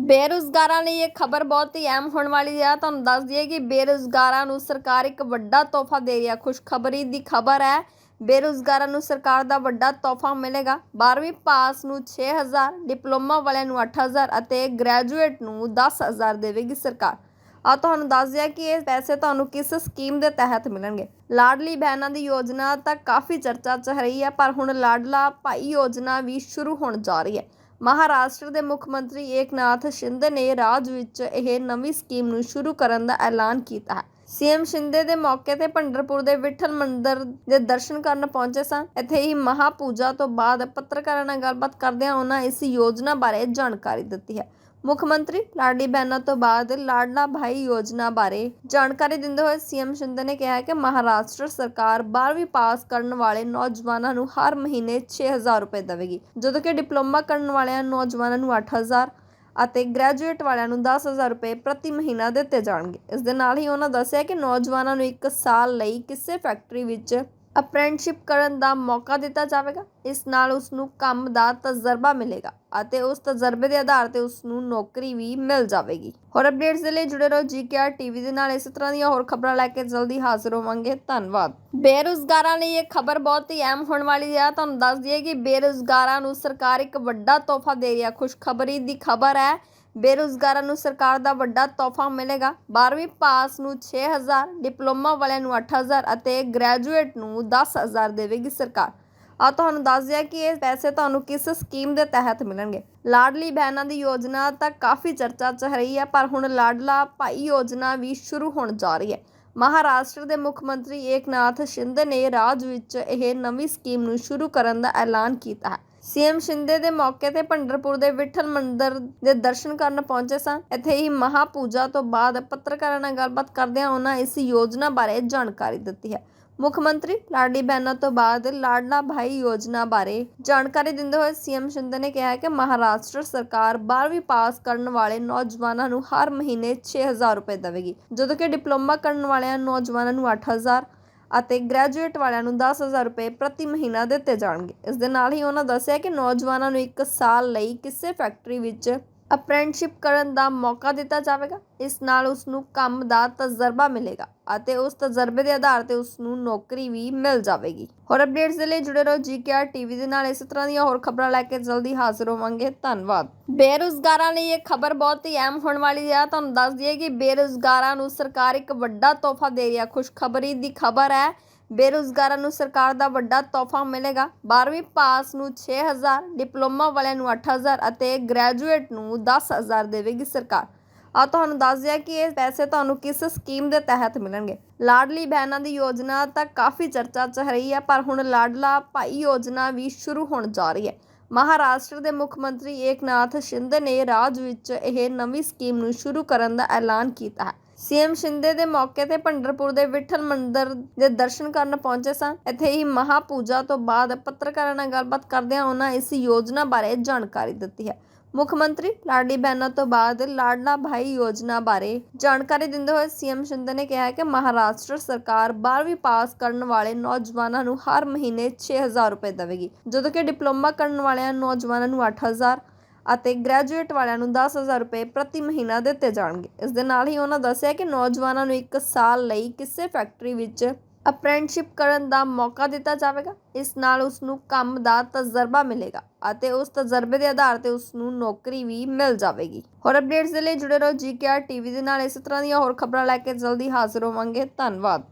ਬੇਰੁਜ਼ਗਾਰਾਂ ਲਈ ਇਹ ਖਬਰ ਬਹੁਤ ਹੀ ਅਹਿਮ ਹੋਣ ਵਾਲੀ ਹੈ। ਤੁਹਾਨੂੰ ਦੱਸ ਦਈਏ ਕਿ ਬੇਰੁਜ਼ਗਾਰਾਂ ਨੂੰ ਸਰਕਾਰ ਇੱਕ ਵੱਡਾ ਤੋਹਫਾ ਦੇ ਰਹੀ ਹੈ। ਖੁਸ਼ਖਬਰੀ ਦੀ ਖਬਰ ਹੈ, ਬੇਰੁਜ਼ਗਾਰਾਂ ਨੂੰ ਸਰਕਾਰ ਦਾ ਵੱਡਾ ਤੋਹਫਾ ਮਿਲੇਗਾ। 12ਵੀਂ ਪਾਸ ਨੂੰ 6000 ਡਿਪਲੋਮਾ ਵਾਲਿਆਂ ਨੂੰ 8000 ਅਤੇ ਗ੍ਰੈਜੂਏਟ ਨੂੰ 10000 ਦੇਵੇਗੀ ਸਰਕਾਰ। ਆ ਤੁਹਾਨੂੰ ਦੱਸ ਦਿਆ ਕਿ ਇਹ ਪੈਸੇ ਤੁਹਾਨੂੰ ਕਿਸ ਸਕੀਮ ਦੇ ਤਹਿਤ ਮਿਲਣਗੇ। ਲਾਡਲੀ ਬਹਿਨਾਂ ਦੀ ਯੋਜਨਾ ਤਾਂ ਕਾਫੀ ਚਰਚਾ ਚ ਰਹੀ ਹੈ, ਪਰ ਹੁਣ ਲਾਡਲਾ ਭਾਈ ਯੋਜਨਾ ਵੀ ਸ਼ੁਰੂ ਹੋਣ ਜਾ ਰਹੀ ਹੈ। ਮਹਾਰਾਸ਼ਟਰ ਦੇ ਮੁੱਖ ਮੰਤਰੀ ਏਕਨਾਥ ਸ਼ਿੰਦੇ ਨੇ ਰਾਜ ਵਿੱਚ ਇਹ ਨਵੀਂ ਸਕੀਮ ਨੂੰ ਸ਼ੁਰੂ ਕਰਨ ਦਾ ਐਲਾਨ ਕੀਤਾ ਹੈ। ਸੀਐਮ ਸ਼ਿੰਦੇ ਦੇ ਮੌਕੇ ਤੇ ਪੰਡਰਪੁਰ ਦੇ ਵਿਠਲ ਮੰਦਿਰ ਦੇ ਦਰਸ਼ਨ ਕਰਨ ਪਹੁੰਚੇ ਸਨ। ਇੱਥੇ ਹੀ ਮਹਾ ਪੂਜਾ ਤੋਂ ਬਾਅਦ ਪੱਤਰਕਾਰਾਂ ਨਾਲ ਗੱਲਬਾਤ ਕਰਦਿਆਂ ਉਹਨਾਂ ਇਸ ਯੋਜਨਾ ਬਾਰੇ ਜਾਣਕਾਰੀ ਦਿੱਤੀ ਹੈ। ਮੁੱਖ ਮੰਤਰੀ ਲਾਡਲੀ ਬਹਿਨਾ ਤੋਂ ਬਾਅਦ ਲਾਡਲਾ ਭਾਈ ਯੋਜਨਾ ਬਾਰੇ ਜਾਣਕਾਰੀ ਦਿੰਦੇ ਹੋਏ ਸੀਐਮ ਸ਼ਿੰਦੇ ਨੇ ਕਿਹਾ ਕਿ ਮਹਾਰਾਸ਼ਟਰ ਸਰਕਾਰ 12ਵੀਂ ਪਾਸ ਕਰਨ ਵਾਲੇ ਨੌਜਵਾਨਾਂ ਨੂੰ ਹਰ ਮਹੀਨੇ 6000 ਰੁਪਏ ਦੇਵੇਗੀ, ਜਦੋਂ ਕਿ ਡਿਪਲੋਮਾ ਕਰਨ ਵਾਲਿਆਂ ਨੌਜਵਾਨਾਂ ਨੂੰ 8000 ਅਤੇ ਗ੍ਰੈਜੂਏਟ ਵਾਲਿਆਂ ਨੂੰ 10000 ਰੁਪਏ ਪ੍ਰਤੀ ਮਹੀਨਾ ਦਿੱਤੇ ਜਾਣਗੇ। ਇਸ ਦੇ ਨਾਲ ਹੀ ਉਹਨਾਂ ਦੱਸਿਆ ਕਿ ਨੌਜਵਾਨਾਂ ਨੂੰ ਇੱਕ ਸਾਲ ਲਈ ਕਿਸੇ ਫੈਕਟਰੀ ਵਿੱਚ ਅਪ੍ਰੈਂਟਿਸਸ਼ਿਪ ਕਰਨ ਦਾ ਮੌਕਾ ਦਿੱਤਾ ਜਾਵੇਗਾ। ਇਸ ਨਾਲ ਉਸ ਨੂੰ ਕੰਮ ਦਾ ਤਜਰਬਾ ਮਿਲੇਗਾ ਅਤੇ ਉਸ ਤਜਰਬੇ ਦੇ ਆਧਾਰ ਤੇ ਉਸ ਨੂੰ ਨੌਕਰੀ ਵੀ ਮਿਲ ਜਾਵੇਗੀ। ਹੋਰ ਅਪਡੇਟਸ ਦੇ ਲਈ ਜੁੜੇ ਰਹੋ ਜੀਕੇਆਰ ਟੀਵੀ ਦੇ ਨਾਲ। ਇਸੇ ਤਰ੍ਹਾਂ ਦੀਆਂ ਹੋਰ ਖਬਰਾਂ ਲੈ ਕੇ ਜਲਦੀ ਹਾਜ਼ਰ ਹੋਵਾਂਗੇ। ਧੰਨਵਾਦ। ਬੇਰੁਜ਼ਗਾਰਾਂ ਲਈ ਇਹ ਖਬਰ ਬਹੁਤ ਹੀ ਅਹਿਮ ਹੋਣ ਵਾਲੀ ਹੈ। ਤੁਹਾਨੂੰ ਦੱਸ ਦਈਏ ਕਿ ਬੇਰੁਜ਼ਗਾਰਾਂ ਨੂੰ ਸਰਕਾਰ ਇੱਕ ਵੱਡਾ ਤੋਹਫਾ ਦੇ ਰਹੀ ਹੈ। ਖੁਸ਼ਖਬਰੀ ਦੀ ਖਬਰ ਹੈ ਬੇਰੁਜ਼ਗਾਰਾਂ ਨੂੰ ਸਰਕਾਰ ਦਾ ਵੱਡਾ ਤੋਹਫਾ ਮਿਲੇਗਾ। 12ਵੀਂ ਪਾਸ ਨੂੰ 6000 ਡਿਪਲੋਮਾ ਵਾਲਿਆਂ ਨੂੰ 8000 ਅਤੇ ਗ੍ਰੈਜੂਏਟ ਨੂੰ 10000 ਦੇਵੇਗੀ ਸਰਕਾਰ। ਆ ਤੁਹਾਨੂੰ ਦੱਸ ਦਿਆ ਕਿ ਇਹ ਪੈਸੇ ਤੁਹਾਨੂੰ ਕਿਸ ਸਕੀਮ ਦੇ ਤਹਿਤ ਮਿਲਣਗੇ। ਲਾਡਲੀ ਬਹਿਨਾਂ ਦੀ ਯੋਜਨਾ ਤਾਂ ਕਾਫੀ ਚਰਚਾ ਚ ਰਹੀ ਹੈ, ਪਰ ਹੁਣ ਲਾਡਲਾ ਭਾਈ ਯੋਜਨਾ ਵੀ ਸ਼ੁਰੂ ਹੋਣ ਜਾ ਰਹੀ ਹੈ। ਮਹਾਰਾਸ਼ਟਰ ਦੇ ਮੁੱਖ ਮੰਤਰੀ ਏਕਨਾਥ ਸ਼ਿੰਦੇ ਨੇ ਰਾਜ ਵਿੱਚ ਇਹ ਨਵੀਂ ਸਕੀਮ ਨੂੰ ਸ਼ੁਰੂ ਕਰਨ ਦਾ ਐਲਾਨ ਕੀਤਾ ਹੈ। ਸੀਐਮ ਸ਼ਿੰਦੇ ਦੇ ਮੌਕੇ ਤੇ ਪੰਡਰਪੁਰ ਦੇ ਵਿਠਲ ਮੰਦਿਰ ਦੇ ਦਰਸ਼ਨ ਕਰਨ ਪਹੁੰਚੇ ਸਨ ਇੱਥੇ ਹੀ ਮਹਾ ਪੂਜਾ ਤੋਂ ਬਾਅਦ ਪੱਤਰਕਾਰਾਂ ਨਾਲ ਗੱਲਬਾਤ ਕਰਦਿਆਂ ਉਹਨਾਂ ਇਸ ਯੋਜਨਾ ਬਾਰੇ ਜਾਣਕਾਰੀ ਦਿੱਤੀ ਹੈ। ਮੁੱਖ ਮੰਤਰੀ ਲਾਡਲੀ ਬੈਨਰ ਤੋਂ ਬਾਅਦ ਲਾਡਲਾ ਭਾਈ ਯੋਜਨਾ ਬਾਰੇ ਜਾਣਕਾਰੀ ਦਿੰਦੇ ਹੋਏ ਸੀਐਮ ਸ਼ਿੰਦੇ ਨੇ ਕਿਹਾ ਕਿ ਮਹਾਰਾਸ਼ਟਰ ਸਰਕਾਰ 12ਵੀਂ ਪਾਸ ਕਰਨ ਵਾਲੇ ਨੌਜਵਾਨਾਂ ਨੂੰ ਹਰ ਮਹੀਨੇ 6000 ਰੁਪਏ ਦੇਵੇਗੀ, ਜਦੋਂ ਕਿ ਡਿਪਲੋਮਾ ਕਰਨ ਵਾਲਿਆਂ ਨੌਜਵਾਨਾਂ ਨੂੰ 8000 ਅਤੇ ਗ੍ਰੈਜੂਏਟ ਵਾਲਿਆਂ ਨੂੰ 10000 ਰੁਪਏ ਪ੍ਰਤੀ ਮਹੀਨਾ ਦਿੱਤੇ ਜਾਣਗੇ। ਇਸ ਦੇ ਨਾਲ ਹੀ ਉਹਨਾਂ ਦੱਸਿਆ ਕਿ ਨੌਜਵਾਨਾਂ ਨੂੰ ਇੱਕ ਸਾਲ ਲਈ ਕਿਸੇ ਫੈਕਟਰੀ ਵਿੱਚ ਅਪ੍ਰੈਂਟਿਸਸ਼ਿਪ ਕਰਨ ਦਾ ਮੌਕਾ ਦਿੱਤਾ ਜਾਵੇਗਾ। ਇਸ ਨਾਲ ਉਸ ਨੂੰ ਕੰਮ ਦਾ ਤਜਰਬਾ ਮਿਲੇਗਾ ਅਤੇ ਉਸ ਤਜਰਬੇ ਦੇ ਆਧਾਰ ਤੇ ਉਸ ਨੂੰ ਨੌਕਰੀ ਵੀ ਮਿਲ ਜਾਵੇਗੀ। ਹੋਰ ਅਪਡੇਟਸ ਦੇ ਲਈ ਜੁੜੇ ਰਹੋ ਜੀਕੇਆਰ ਟੀਵੀ ਦੇ ਨਾਲ। ਇਸੇ ਤਰ੍ਹਾਂ ਦੀਆਂ ਹੋਰ ਖਬਰਾਂ ਲੈ ਕੇ ਜਲਦੀ ਹਾਜ਼ਰ ਹੋਵਾਂਗੇ। ਧੰਨਵਾਦ। ਬੇਰੁਜ਼ਗਾਰਾਂ ਲਈ ਇਹ ਖਬਰ ਬਹੁਤ ਹੀ ਅਹਿਮ ਹੋਣ ਵਾਲੀ ਹੈ। ਤੁਹਾਨੂੰ ਦੱਸ ਦਈਏ ਕਿ ਬੇਰੁਜ਼ਗਾਰਾਂ ਨੂੰ ਸਰਕਾਰ ਇੱਕ ਵੱਡਾ ਤੋਹਫਾ ਦੇ ਰਹੀ ਹੈ। ਖੁਸ਼ਖਬਰੀ ਦੀ ਖਬਰ ਹੈ ਬੇਰੁਜ਼ਗਾਰਾਂ ਨੂੰ ਸਰਕਾਰ ਦਾ ਵੱਡਾ ਤੋਹਫਾ ਮਿਲੇਗਾ। 12ਵੀਂ ਪਾਸ ਨੂੰ 6000 ਡਿਪਲੋਮਾ ਵਾਲਿਆਂ ਨੂੰ 8000 ਅਤੇ ਗ੍ਰੈਜੂਏਟ ਨੂੰ 10000 ਦੇਵੇਗੀ ਸਰਕਾਰ। ਆ ਤੁਹਾਨੂੰ ਦੱਸ ਦਿਆ ਕਿ ਇਹ ਪੈਸੇ ਤੁਹਾਨੂੰ ਕਿਸ ਸਕੀਮ ਦੇ ਤਹਿਤ ਮਿਲਣਗੇ। ਲਾਡਲੀ ਬਹਿਨਾਂ ਦੀ ਯੋਜਨਾ ਤਾਂ ਕਾਫੀ ਚਰਚਾ ਚ ਰਹੀ ਹੈ, ਪਰ ਹੁਣ ਲਾਡਲਾ ਭਾਈ ਯੋਜਨਾ ਵੀ ਸ਼ੁਰੂ ਹੋਣ ਜਾ ਰਹੀ ਹੈ। ਮਹਾਰਾਸ਼ਟਰ ਦੇ ਮੁੱਖ ਮੰਤਰੀ ਏਕਨਾਥ ਸ਼ਿੰਦੇ ਨੇ ਰਾਜ ਵਿੱਚ ਇਹ ਨਵੀਂ ਸਕੀਮ ਨੂੰ ਸ਼ੁਰੂ ਕਰਨ ਦਾ ਐਲਾਨ ਕੀਤਾ ਹੈ। ਸੀਐਮ ਸ਼ਿੰਦੇ ਦੇ ਮੌਕੇ ਤੇ ਪੰਡਰਪੁਰ ਦੇ ਵਿਠਲ ਮੰਦਿਰ ਦੇ ਦਰਸ਼ਨ ਕਰਨ ਪਹੁੰਚੇ ਸਨ। ਇੱਥੇ ਹੀ ਮਹਾ ਪੂਜਾ ਤੋਂ ਬਾਅਦ ਪੱਤਰਕਾਰਾਂ ਨਾਲ ਗੱਲਬਾਤ ਕਰਦਿਆਂ ਉਹਨਾਂ ਇਸ ਯੋਜਨਾ ਬਾਰੇ ਜਾਣਕਾਰੀ ਦਿੱਤੀ ਹੈ। ਮੁੱਖ ਮੰਤਰੀ ਲਾਡਲੀ ਬਹਿਨਾ ਤੋਂ ਬਾਅਦ ਲਾਡਲਾ ਭਾਈ ਯੋਜਨਾ ਬਾਰੇ ਜਾਣਕਾਰੀ ਦਿੰਦੇ ਹੋਏ ਸੀਐਮ ਸ਼ਿੰਦੇ ਨੇ ਕਿਹਾ ਕਿ ਮਹਾਰਾਸ਼ਟਰ ਸਰਕਾਰ 12ਵੀਂ ਪਾਸ ਕਰਨ ਵਾਲੇ ਨੌਜਵਾਨਾਂ ਨੂੰ ਹਰ ਮਹੀਨੇ 6000 ਰੁਪਏ ਦੇਵੇਗੀ, ਜਦੋਂ ਕਿ ਡਿਪਲੋਮਾ ਕਰਨ ਵਾਲਿਆਂ ਨੌਜਵਾਨਾਂ ਨੂੰ 8000 ਅਤੇ ਗ੍ਰੈਜੂਏਟ ਵਾਲਿਆਂ ਨੂੰ 10000 ਰੁਪਏ ਪ੍ਰਤੀ ਮਹੀਨਾ ਦਿੱਤੇ ਜਾਣਗੇ। ਇਸ ਦੇ ਨਾਲ ਹੀ ਉਹਨਾਂ ਦੱਸਿਆ ਕਿ ਨੌਜਵਾਨਾਂ ਨੂੰ 1 ਸਾਲ ਲਈ ਕਿਸੇ ਫੈਕਟਰੀ ਵਿੱਚ ਅਪ੍ਰੈਂਟਿਸਸ਼ਿਪ ਕਰਨ ਦਾ ਮੌਕਾ ਦਿੱਤਾ ਜਾਵੇਗਾ। ਇਸ ਨਾਲ ਉਸ ਨੂੰ ਕੰਮ ਦਾ ਤਜਰਬਾ ਮਿਲੇਗਾ ਅਤੇ ਉਸ ਤਜਰਬੇ ਦੇ ਆਧਾਰ ਤੇ ਉਸ ਨੂੰ ਨੌਕਰੀ ਵੀ ਮਿਲ ਜਾਵੇਗੀ। ਹੋਰ ਅਪਡੇਟਸ ਦੇ ਲਈ ਜੁੜੇ ਰਹੋ ਜੀਕੇਆਰ ਟੀਵੀ ਦੇ ਨਾਲ। ਇਸੇ ਤਰ੍ਹਾਂ ਦੀਆਂ ਹੋਰ ਖਬਰਾਂ ਲੈ ਕੇ ਜਲਦੀ ਹਾਜ਼ਰ ਹੋਵਾਂਗੇ। ਧੰਨਵਾਦ।